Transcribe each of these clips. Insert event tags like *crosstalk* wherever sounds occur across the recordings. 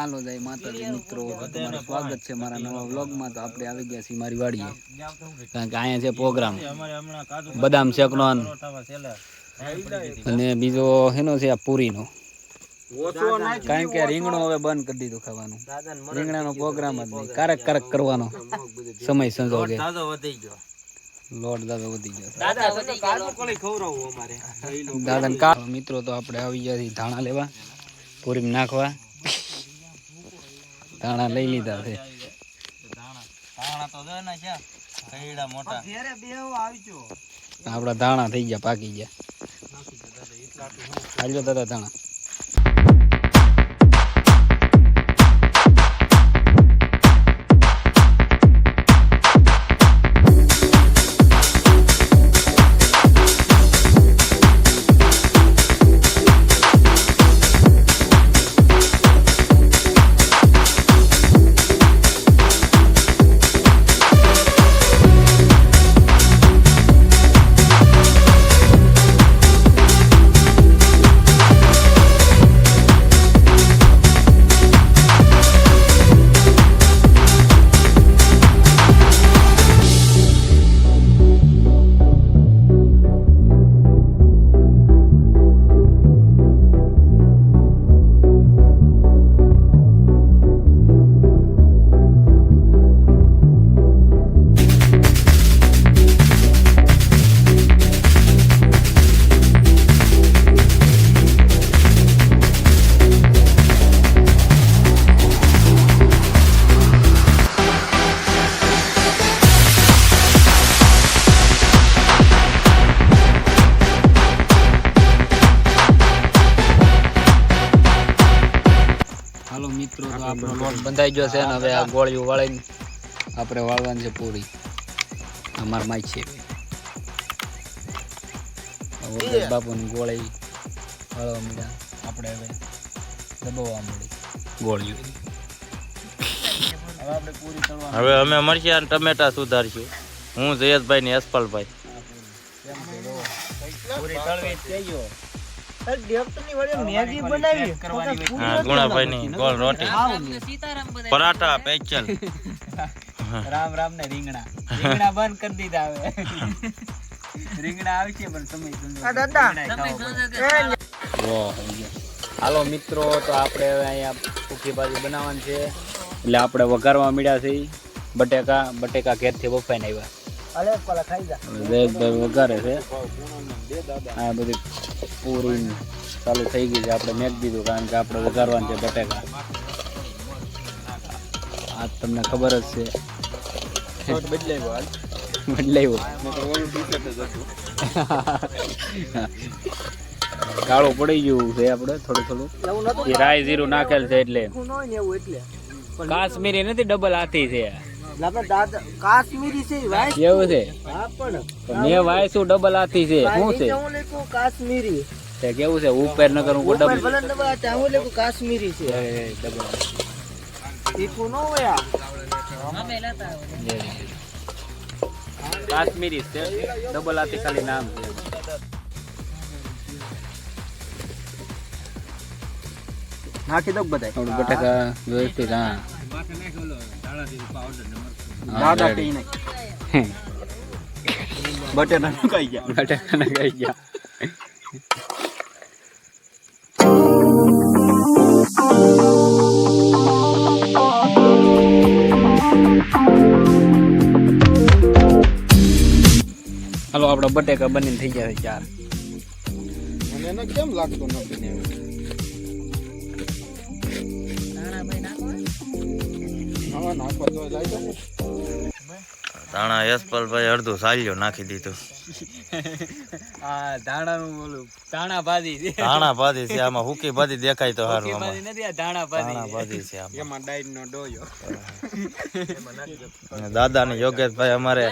હાલો જય માતાજી મિત્રો તમારું સ્વાગત છે મારા નવા વ્લોગમાં. તો આપણે આવી ગયા છીએ મારી વાડીએ. કારણ કે અહીંયા છે પ્રોગ્રામ. બદામ શેકનો અને બીજો એનો છે આ પૂરીનો. કારણ કે રીંગણું હવે બંધ કરી દીધું ખાવાનું. રીંગણાનો પ્રોગ્રામ જ નહીં. કારક કારક કરવાનો. સમય સંજોગે. લોટ દાદા વધી ગયો. દાદા મિત્રો તો આપણે આવી ગયા છીએ ધાણા લેવા પૂરી નાખવા. ધાણા લઈ લીધા છે. આપડા ધાણા થઈ ગયા પાકી ગયા. હાલ્યો દાદા ધાણા. હાલો મિત્રો તો આપણો લોટ બંધાઈ ગયો છે અને હવે આ ગોળીઓ વાળીને આપણે વાળવાની છે પૂરી. અમાર માય છે. બાપુની ગોળી વાળવા મળ્યા આપણે હવે દબાવવા મળી ગોળીઓ. હવે આપણે પૂરી તળવા હવે અમે મરચી અને ટમેટા સુધારશું. હું જયેશભાઈ ને યશપાલભાઈ. પૂરી. તળવી થઈ ગયો. પરાઠા પેચલ રામ રામ ને રીંગણા. રીંગણા બંધ કરી દીધા હવે. રીંગણા આવશે પણ તમે હાલો મિત્રો તો આપણે હવે અહીંયા સૂકી ભાજી બનાવવાની છે. એટલે આપણે વઘારવા મળ્યા છે બટેકા બટેકા ઘેરથી બફાઈને આવ્યા. વઘારે છે. આ બધી પૂરી ચાલુ થઈ ગઈ છે. આપણે મેક દીધું કારણ કે આપણે વઘારવાનું છે બટેકા. આ તમને ખબર જ છે. બદલાવ્યો કાળું પડી ગયું છે આપણે થોડું થોડું. રાય રાઈ જીરું નાખેલ છે એટલે. કાશ્મીરી નથી ડબલ હાથી છે. કાશ્મીરી છે વાય એવું છે? હા પણ પણ મેં વાયસું ડબલ હાથી છે? શું છે? હું લેખું કાશ્મીરી. તે કેવું છે? ઉપર ન કરું ઉપર ડબલ ભલે ડબલ આ હું લેખું કાશ્મીરી છે. ડબલ તીખું ન હોય આ. કાશ્મીરી છે. ડબલ હાથી ખાલી નામ છે. નાખી દો બધા થોડું બટાકા વ્યવસ્થિત હા હા. દાદા ready. કઈ નહીં બટેટા નખાઈ ગયા બટાકા નખાઈ ગયા હાલો આપણા બટેકા બનીને થઈ જાય છે ચાર મને એને કેમ લાગતો નથી તાણા યશપાલભાઈ અડધું સાલ્યો નાખી દીધું. આ ધાણાનું બોલું ધાણા ભાજી છે. તાણા ભાજી છે આમાં હુકી ભાજી દેખાય તો સારું આમાં. ભાજી નથી આ ધાણા તાણા ભાજી ભાજી છે આમાં. એમાં ડાઈન નો ડોયો દાદા ને યોગેશભાઈ અમારે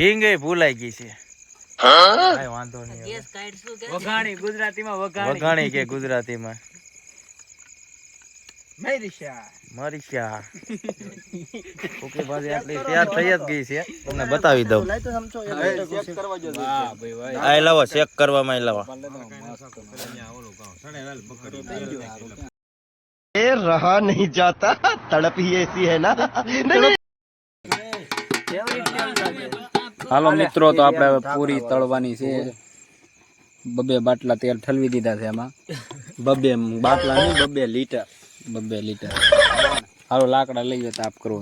હિંગ એ ભૂલાઈ ગઈ છે. કાંઈ વાંધો નહીં વઘાણી ગુજરાતીમાં વઘાણી. વઘાણી કે ગુજરાતીમાં? *laughs* રહા નહીં જાતા તડપ એસી હે હાલો મિત્રો તો આપડે હવે પૂરી તળવાની છે. બબે બાટલા તેલ ઠલવી દીધા છે એમાં બબે બાટલા નહીં બબે લીટર. બબે લીટર. હાલો લાકડા લઈ જતા તાપ કરવો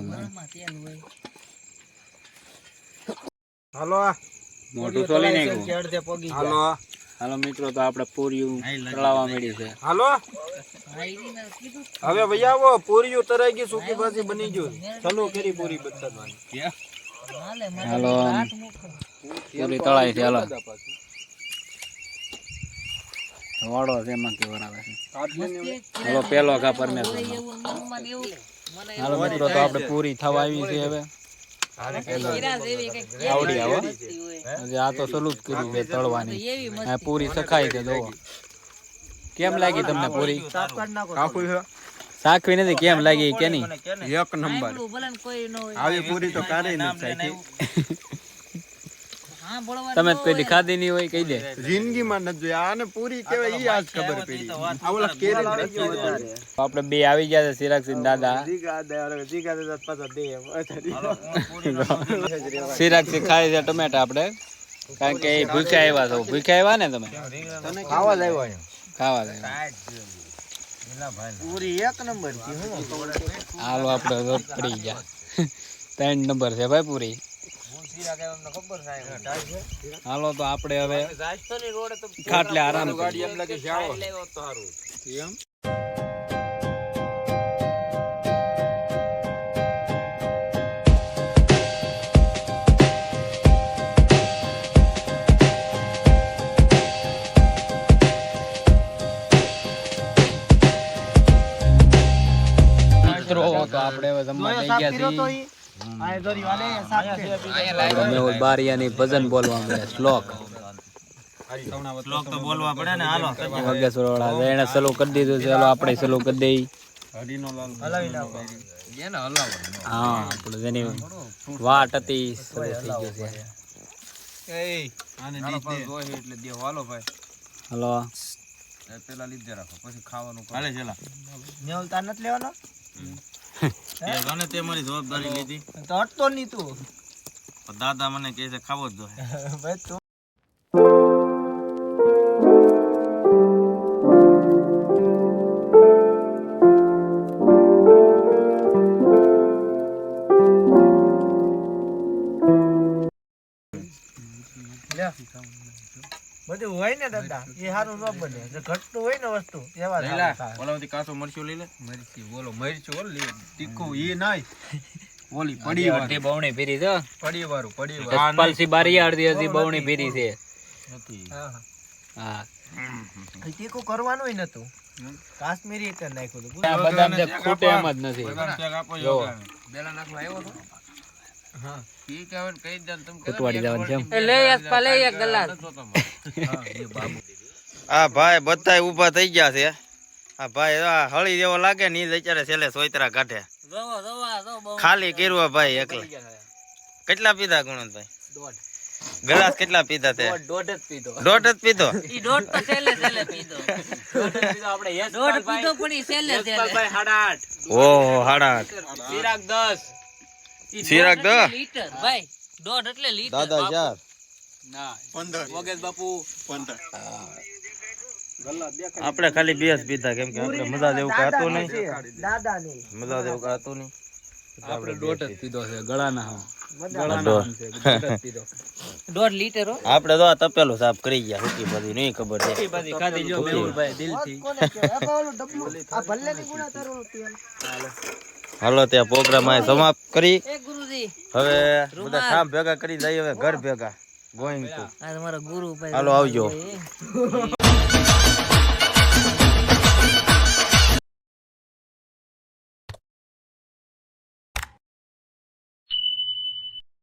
હાલો મોટું ચોલી નાખ્યું. હાલો હાલો મિત્રો તો આપણે પૂર્યું તળાવવા મળી છે હાલો. હવે ભાઈ આવો પૂર્યું તરાઈ ગઈ સૂકી ભાજી બની ગયું ચાલુ કેરી પૂરી બતાવવાની. હાલો પૂરી તળાઈ છે હાલો. વાળો છે એમાં કેવો આવે છે. હાલો પેલો ઘા પરમેશ્વર હાલો મિત્રો તો આપણે પૂરી થવા આવી છે હવે. આવડી આવો. હજી આ તો સલું જ કર્યું છે તળવાની. આ પૂરી સખાઈ છે જોવો. કેમ લાગી તમને પૂરી? સાખવી નથી કેમ લાગી કે નહીં? એક નંબર. આવી પૂરી તો કાઢી નથી *laughs* તમે કોઈ દી ખાધી નહીં હોય કહી દે. જિંદગીમાં નથી જોયા આને પૂરી કહેવાય ઈ આજ ખબર પડી. આ ઓલા કેરી નથી આપણે બે આવી ગયા છે સિરાગસિંહ દાદા. સિરાગસિંહ ખાય છે ટમેટા આપણે. કારણ કે ભૂખ્યા આવ્યા છો. ભૂખ્યા આવ્યા ને તમે? ખાવા લાવ્યા ખાવા લાવ્યા પૂરી એક નંબર હાલો આપણે પડી ગયા. ત્રણ નંબર છે ભાઈ પૂરી. હાલો તો આપણે હવે ખાટલે આરામ ગાડી એમ લાગે એમ? તો આપણે હવે જમવા જઈ ગયા છીએ. આપણે મેહુલ બારિયાની ભજન બોલવા મળે શ્લોક. તો બોલવા પડે ને હાલો. વગેશ્વર વાળા એને સલું કરી દીધું છે ચાલો આપણે સલું કરી દઈ હા જેની વાટ હતી શરૂ થઈ ગયું છે. આને દીધ દે એટલે દે હાલો પેલા લીધે રાખો પછી ખાવાનું હાલે છેલા મેહુલ નથી લેવાનો? અને તે મારી જવાબદારી લીધી. તો હટતો નહીં તું. દાદા મને કહે છે ખાવો જ જોઈએ. *laughs* બધું હોય ને દાદા એ સારું ન બને. જે ઘટતું હોય ને વસ્તુ એવા લઈ લે. ઓલામાંથી કાચો મરચું લઈ લે. મરચી બોલો મરચું લે તીખું એ નાય. ઓલી પડી વાળી. બવણી ફેરી છે. પડી વાળું પડી વાળું. પલસી બારી અડધી અડધી બવણી ફેરી છે. હા, હા. તીખું કરવાનું નતું. કાશ્મીરી એટલે નાખ્યું હતું. બદામ જે ખૂટે એમ જ નથી. બેલા નાખવા આવ્યો હતો હા. ઈ કહેવાનું કહી દે તમે ખૂટવાડી જવાનું છે એમ. આ ભાઈ બધા ઊભા થઈ ગયા છે. આ ભાઈ આ હળી જેવો લાગે ને અત્યારે છેલ્લે સોયતરા કાઢે. ખાલી કર્યું ભાઈ એકલા. કેટલા પીધા ગુણવંતભાઈ ગ્લાસ કેટલા પીધા તે? દોઢ જ પીધો. દોઢ જ પીધો? દોઢ પીધો. આપણે યશપાલભાઈ યશપાલભાઈ સાડા આઠ ઓહો હાડા આઠ. ચિરાગ દસ. ચિરાગ દો દાદા ચાર ના. વગેશ બાપુ. આપણે ખાલી બે જ પીધા કેમ કે આપણે મજા જેવું કાતું નહીં. દાદા ની. મજા જેવું કાતું નહીં. આપણે દોઢ જ પીધો છે ગળાના દોઢ. લીટર છે દોઢ જ પીધો. આપણે તો આ તપેલું સાફ કરી ગયા સુકી બધી નહીં ખબર છે. ખાધી જો મેહુલભાઈ દિલથી. હાલો. ત્યાં પ્રોગ્રામ આ સમાપ્ત કરી. હવે બધા કામ ભેગા કરી જઈએ હવે ઘર ભેગા. ગોઈંગ ટુ હાલો આવજો.